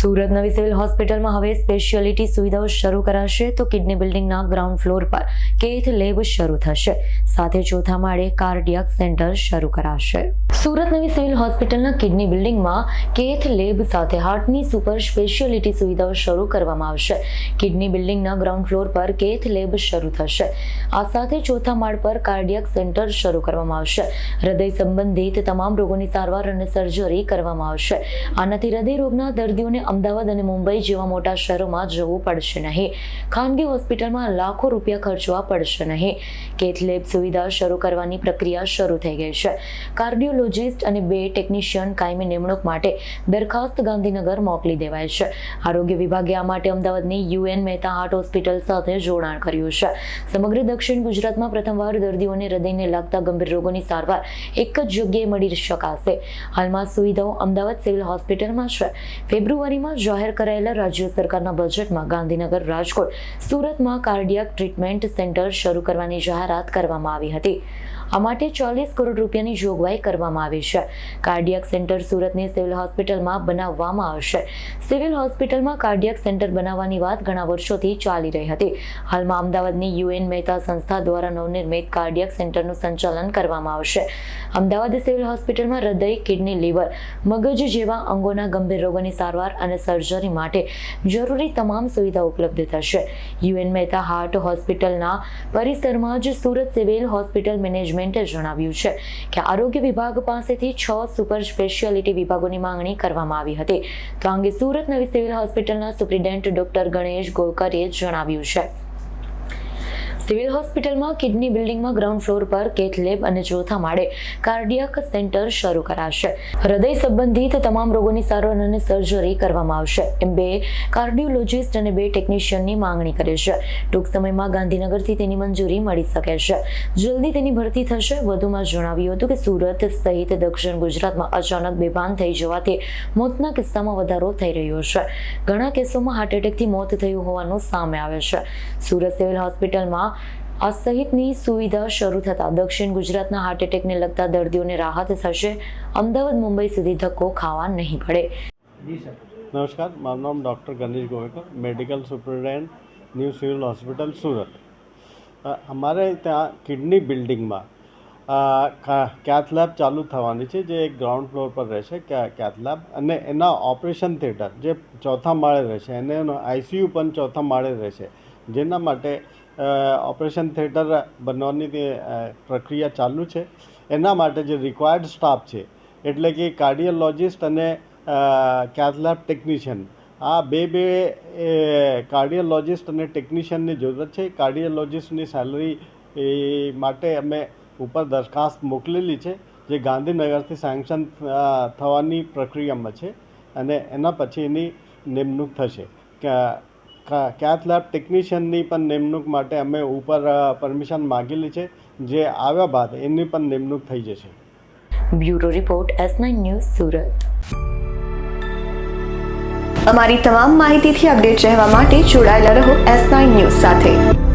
સુરત નવી સિવિલ હોસ્પિટલમાં હવે સ્પેશિયાલિટી સુવિધાઓ શરૂ કરાશે તો કિડની બિલ્ડિંગના ગ્રાઉન્ડ ફ્લોર પર કેથ લેબ શરૂ થશે. સાથે ચોથા માળે કાર્ડિયાક સેન્ટર શરૂ કરાશે. સુરત નવી સિવિલ હોસ્પિટલના કિડની બિલ્ડિંગમાં કેથ લેબ સાથે હાર્ટની સુપર સ્પેશિયાલિટી સુવિધાઓ શરૂ કરવામાં આવશે. કિડની બિલ્ડિંગના ગ્રાઉન્ડ ફ્લોર પર કેથ લેબ શરૂ થશે. આ સાથે ચોથા માળ પર કાર્ડિયાક સેન્ટર શરૂ કરવામાં આવશે. હૃદય સંબંધિત તમામ રોગોની સારવાર અને સર્જરી કરવામાં આવશે. આનાથી હૃદય રોગના દર્દીઓને અમદાવાદ અને મુંબઈ જેવા મોટા શહેરોમાં જવું પડશે નહીં. ખાનગી હોસ્પિટલમાં લાખો રૂપિયા ખર્ચવા પડશે નહીં. કેથ સુવિધા શરૂ કરવાની પ્રક્રિયા શરૂ થઈ ગઈ છે. કાર્ડિયોલોજિસ્ટ અને બે ટેકનિશિયન કાયમી નિમણૂક માટે દરખાસ્ત ગાંધીનગર મોકલી દેવાય છે. આરોગ્ય વિભાગે આ માટે અમદાવાદની યુએન મહેતા હાર્ટ હોસ્પિટલ સાથે જોડાણ કર્યું છે. સમગ્ર દક્ષિણ ગુજરાતમાં પ્રથમવાર દર્દીઓને હૃદયને લાગતા ગંભીર રોગોની સારવાર એક જ જગ્યાએ મળી શકાશે. હાલમાં સુવિધાઓ અમદાવાદ સિવિલ હોસ્પિટલમાં છે. ફેબ્રુઆરીમાં જાહેર કરાયેલા રાજ્ય સરકારના બજેટમાં ગાંધીનગર રાજકોટ સુરતમાં કાર્ડિયાક ટ્રીટમેન્ટ સેન્ટર શરૂ કરવાની જાહેરાત કરવામાં આવી હતી. આ માટે ચાલીસ કરોડ રૂપિયાની જોગવાઈ કરવામાં આવી છે. કાર્ડિયાક સેન્ટર સુરતની સિવિલ હોસ્પિટલમાં બનાવવામાં આવશે. સિવિલ હોસ્પિટલમાં કાર્ડિયાક સેન્ટર બનાવવાની વાત ઘણા વર્ષોથી ચાલી રહી હતી. હાલમાં અમદાવાદની યુએન મહેતા સંસ્થા દ્વારા નવનિર્મિત કાર્ડિયાક સેન્ટરનું સંચાલન કરવામાં આવશે. અમદાવાદ સિવિલ હોસ્પિટલમાં હૃદય, કિડની, લીવર, મગજ જેવા અંગોના ગંભીર રોગોની સારવાર અને સર્જરી માટે જરૂરી તમામ સુવિધા ઉપલબ્ધ થશે. યુએન મહેતા હાર્ટ હોસ્પિટલના પરિસરમાં જ સુરત સિવિલ હોસ્પિટલ મેનેજમેન્ટે જણાવ્યું છે કે આરોગ્ય વિભાગ પાસેથી છ સુપર સ્પેશિયાલિટી વિભાગોની માંગણી કરવામાં આવી હતી. તો આ અંગે સુરત નવી સિવિલ હોસ્પિટલના સુપ્રિન્ટેન્ડન્ટ ડોક્ટર ગણેશ ગોલકરે જણાવ્યું છે. સિવિલ હોસ્પિટલમાં કિડની બિલ્ડિંગમાં ગ્રાઉન્ડ ફ્લોર પર કેથ લેબ અને ચોથા માળે કાર્ડિયાક સેન્ટર શરૂ કરાશે. હૃદય સંબંધિત તમામ રોગોની સારવાર અને સર્જરી કરવામાં આવશે. એમ બે કાર્ડિયોલોજિસ્ટ અને બે ટેકનિશિયનની માંગણી કરે છે. ટૂંક સમયમાં ગાંધીનગરથી તેની મંજૂરી મળી શકે છે. જલ્દી તેની ભરતી થશે. વધુમાં જણાવ્યું હતું કે સુરત સહિત દક્ષિણ ગુજરાતમાં અચાનક બેભાન થઈ જવાથી મોતના કિસ્સામાં વધારો થઈ રહ્યો છે. ઘણા કેસોમાં હાર્ટ એટેકથી મોત થયું હોવાનું સામે આવે છે. સુરત સિવિલ હોસ્પિટલમાં આ સહિતની સુવિધા શરૂ થતાં દક્ષિણ ગુજરાતના હાર્ટ એટેકને લગતા દર્દીઓને રાહત થશે. અમદાવાદ મુંબઈ સુધી ધક્કો ખાવા નહીં પડે. નમસ્કાર મારું નામ doctor Ganesh Govekar medical superintendent new civil hospital Surat. અમારે ત્યાં કિડની બિલ્ડિંગમાં કેથ લેબ ચાલુ થવાની છે જે એક ગ્રાઉન્ડ ફ્લોર પર રહેશે કેથ લેબ અને એના ઓપરેશન થિયેટર જે ચોથા માળે રહેશે અને એનો આઈસીયુ પણ ચોથા માળે રહેશે. જેના માટે ઓપરેશન થિયેટર બનવાની તે, પ્રક્રિયા ચાલુ છે. એના માટે જે રિક્વાયર્ડ સ્ટાફ છે એટલે કે કાર્ડિયોલોજિસ્ટ અને કેથલેબ ટેકનિશિયન આ બે બે કાર્ડિયોલોજિસ્ટ અને ટેકનિશિયનની જરૂરત છે. કાર્ડિયોલોજિસ્ટની સેલરી માટે અમે ઉપર દરખાસ્ત મોકલેલી છે જે ગાંધીનગરથી સેન્કશન થવાની પ્રક્રિયામાં છે અને એના પછી એની નિમણૂક થશે. કેથ લેબ ટેકનિશિયનની પણ નિમણૂક માટે અમે ઉપર પરમિશન માગેલી છે. જે આવ્યા બાદ એની પણ નિમણૂક થઈ જશે. Bureau report S nine news Surat. અમારી તમામ માહિતીથી અપડેટ રહેવા માટે જોડાયેલા રહો એસ નાઇન ન્યૂઝ સાથે.